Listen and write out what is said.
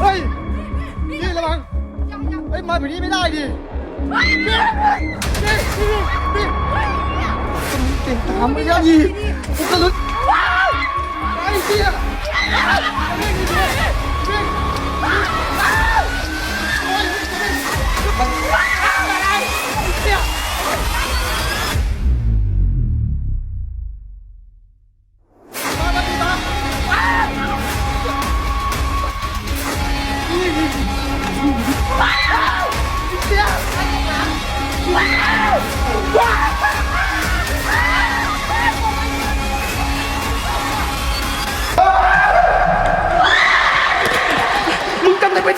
เฮ้ยนี่ระวังเฮ้ยมาแบบนี้ไม่ได้ดิเฮ้นี่นี่นี่เก่งตามไม่ได้ดิกูกระลึกไปเสีย มึงจำได้ไหม